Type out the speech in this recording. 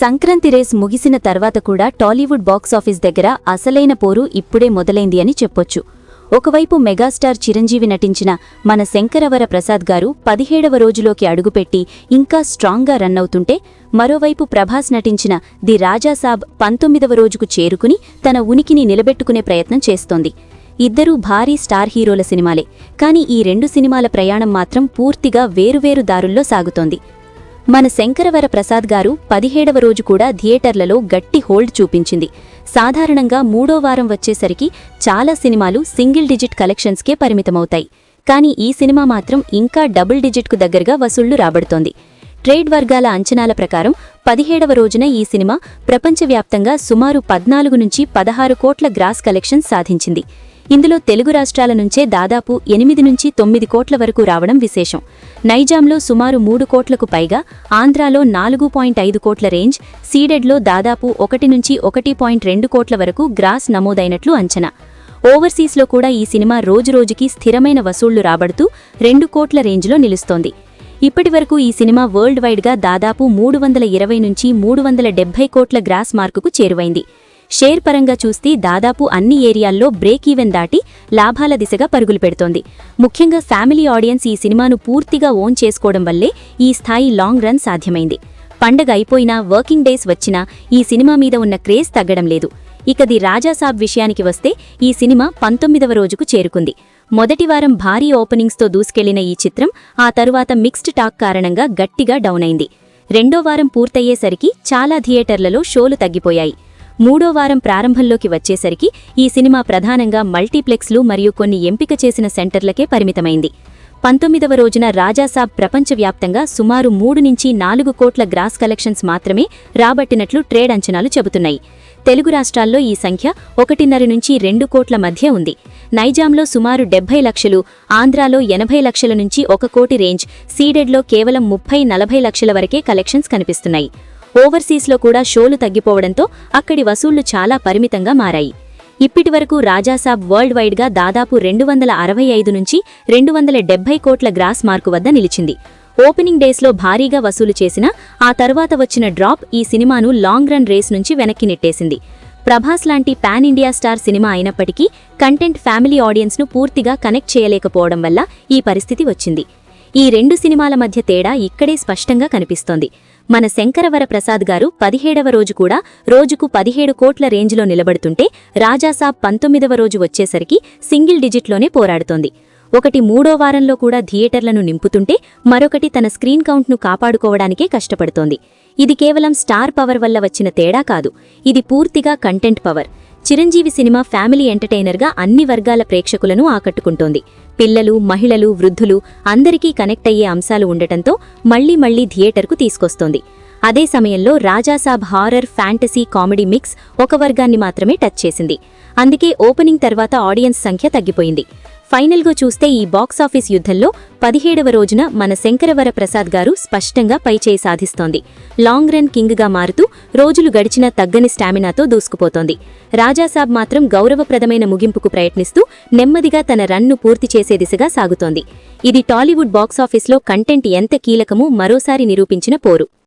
Sankranti race ముగిసిన తర్వాత కూడా టాలీవుడ్ బాక్సాఫీస్ దగ్గర అసలైన పోరు ఇప్పుడే మొదలైంది అని చెప్పొచ్చు. ఒకవైపు మెగాస్టార్ చిరంజీవి నటించిన మన శంకరవర ప్రసాద్ గారు పదిహేడవ రోజులోకి అడుగుపెట్టి ఇంకా స్ట్రాంగ్గా రన్ అవుతుంటే మరోవైపు ప్రభాస్ నటించిన ది రాజాసాబ్ పంతొమ్మిదవ రోజుకు చేరుకుని తన ఉనికిని నిలబెట్టుకునే ప్రయత్నం చేస్తోంది. ఇద్దరూ భారీ స్టార్ హీరోల సినిమాలే కానీ ఈ రెండు సినిమాల ప్రయాణం మాత్రం పూర్తిగా వేరువేరు దారుల్లో సాగుతోంది. మన శంకరవర ప్రసాద్ గారు పదిహేడవ రోజు కూడా థియేటర్లలో గట్టి హోల్డ్ చూపించింది. సాధారణంగా మూడో వారం వచ్చేసరికి చాలా సినిమాలు సింగిల్ డిజిట్ కలెక్షన్స్కే పరిమితమవుతాయి. కానీ ఈ సినిమా మాత్రం ఇంకా డబుల్ డిజిట్కు దగ్గరగా వసూళ్ళు రాబడుతోంది. ట్రేడ్ వర్గాల అంచనాల ప్రకారం పదిహేడవ రోజున ఈ సినిమా ప్రపంచవ్యాప్తంగా సుమారు పద్నాలుగు నుంచి పదహారు కోట్ల గ్రాస్ కలెక్షన్ సాధించింది. ఇందులో తెలుగు రాష్ట్రాల నుంచే దాదాపు ఎనిమిది నుంచి తొమ్మిది కోట్ల వరకు రావడం విశేషం. నైజాంలో సుమారు మూడు కోట్లకు పైగా ఆంధ్రాలో నాలుగు పాయింట్ ఐదు కోట్ల రేంజ్ సీడెడ్లో దాదాపు ఒకటి నుంచి ఒకటి పాయింట్ రెండు కోట్ల వరకు గ్రాస్ నమోదైనట్లు అంచనా. ఓవర్సీస్లో కూడా ఈ సినిమా రోజురోజుకి స్థిరమైన వసూళ్ళు రాబడుతూ రెండు కోట్ల రేంజ్లో నిలుస్తోంది. ఇప్పటివరకు ఈ సినిమా వరల్డ్ వైడ్గా దాదాపు మూడు వందల ఇరవై నుంచి మూడు వందల డెబ్బై కోట్ల గ్రాస్ మార్కుకు చేరువైంది. షేర్ పరంగా చూస్తే దాదాపు అన్ని ఏరియాల్లో బ్రేక్ ఈవెన్ దాటి లాభాల దిశగా పరుగులు పెడుతోంది. ముఖ్యంగా ఫ్యామిలీ ఆడియన్స్ ఈ సినిమాను పూర్తిగా ఓన్ చేసుకోవడం వల్లే ఈ స్థాయి లాంగ్ రన్ సాధ్యమైంది. పండగ అయిపోయినా వర్కింగ్ డేస్ వచ్చినా ఈ సినిమా మీద ఉన్న క్రేజ్ తగ్గడం లేదు. ఇక ది రాజాసాబ్ విషయానికి వస్తే ఈ సినిమా పంతొమ్మిదవ రోజుకు చేరుకుంది. మొదటి వారం భారీ ఓపెనింగ్స్తో దూసుకెళ్ళిన ఈ చిత్రం ఆ తరువాత మిక్స్డ్ టాక్ కారణంగా గట్టిగా డౌన్ అయింది. రెండో వారం పూర్తయ్యేసరికి చాలా థియేటర్లలో షోలు తగ్గిపోయాయి. మూడో వారం ప్రారంభంలోకి వచ్చేసరికి ఈ సినిమా ప్రధానంగా మల్టీప్లెక్స్లు మరియు కొన్ని ఎంపిక చేసిన సెంటర్లకే పరిమితమైంది. పంతొమ్మిదవ రోజున రాజాసాబ్ ప్రపంచవ్యాప్తంగా సుమారు మూడు నుంచి నాలుగు కోట్ల గ్రాస్ కలెక్షన్స్ మాత్రమే రాబట్టినట్లు ట్రేడ్ అంచనాలు చెబుతున్నాయి. తెలుగు రాష్ట్రాల్లో ఈ సంఖ్య ఒకటిన్నర నుంచి రెండు కోట్ల మధ్య ఉంది. నైజాంలో సుమారు డెబ్బై లక్షలు ఆంధ్రాలో ఎనభై లక్షల నుంచి ఒక కోటి రేంజ్ సీడెడ్లో కేవలం ముప్పై నలభై లక్షల వరకే కలెక్షన్స్ కనిపిస్తున్నాయి. ఓవర్సీస్లో కూడా షోలు తగ్గిపోవడంతో అక్కడి వసూళ్ళు చాలా పరిమితంగా మారాయి. ఇప్పటివరకు రాజాసాబ్ వరల్డ్ వైడ్గా దాదాపు రెండు వందల అరవై ఐదు నుంచి రెండు వందల డెబ్బై కోట్ల గ్రాస్ మార్కు వద్ద నిలిచింది. ఓపెనింగ్ డేస్లో భారీగా వసూలు చేసిన ఆ తర్వాత వచ్చిన డ్రాప్ ఈ సినిమాను లాంగ్ రన్ రేస్ నుంచి వెనక్కి నెట్టేసింది. ప్రభాస్ లాంటి పాన్ ఇండియా స్టార్ సినిమా అయినప్పటికీ కంటెంట్ ఫ్యామిలీ ఆడియన్స్ను పూర్తిగా కనెక్ట్ చేయలేకపోవడం వల్ల ఈ పరిస్థితి వచ్చింది. ఈ రెండు సినిమాల మధ్య తేడా ఇక్కడే స్పష్టంగా కనిపిస్తోంది. మన శంకరవర ప్రసాద్ గారు పదిహేడవ రోజు కూడా రోజుకు పదిహేడు కోట్ల రేంజ్లో నిలబడుతుంటే రాజాసాబ్ పంతొమ్మిదవ రోజు వచ్చేసరికి సింగిల్ డిజిట్లోనే పోరాడుతోంది. ఒకటి మూడో వారంలో కూడా థియేటర్లను నింపుతుంటే మరొకటి తన స్క్రీన్ కౌంట్ను కాపాడుకోవడానికే కష్టపడుతోంది. ఇది కేవలం స్టార్ పవర్ వల్ల వచ్చిన తేడా కాదు. ఇది పూర్తిగా content power. Chiranjeevi cinema family ఎంటర్టైనర్గా అన్ని వర్గాల ప్రేక్షకులను ఆకట్టుకుంటోంది. పిల్లలు మహిళలు వృద్ధులు అందరికీ కనెక్ట్ అయ్యే అంశాలు ఉండటంతో మళ్ళీ మళ్ళీ థియేటర్కు తీసుకొస్తోంది. అదే సమయంలో Rajasaab horror fantasy comedy mix ఒక వర్గాన్ని మాత్రమే టచ్ చేసింది. అందుకే ఓపెనింగ్ తర్వాత ఆడియన్స్ సంఖ్య తగ్గిపోయింది. ఫైనల్గా చూస్తే ఈ బాక్సాఫీస్ యుద్ధంలో పదిహేడవ రోజున మన శంకరవర ప్రసాద్ గారు స్పష్టంగా పైచేయి సాధిస్తోంది. లాంగ్ రన్ కింగ్గా మారుతూ రోజులు గడిచిన తగ్గని స్టామినాతో దూసుకుపోతోంది. రాజాసాబ్ మాత్రం గౌరవప్రదమైన ముగింపుకు ప్రయత్నిస్తూ నెమ్మదిగా తన రన్ను పూర్తి చేసే దిశగా సాగుతోంది. ఇది టాలీవుడ్ బాక్సాఫీస్లో కంటెంట్ ఎంత కీలకమో మరోసారి నిరూపించిన పోరు.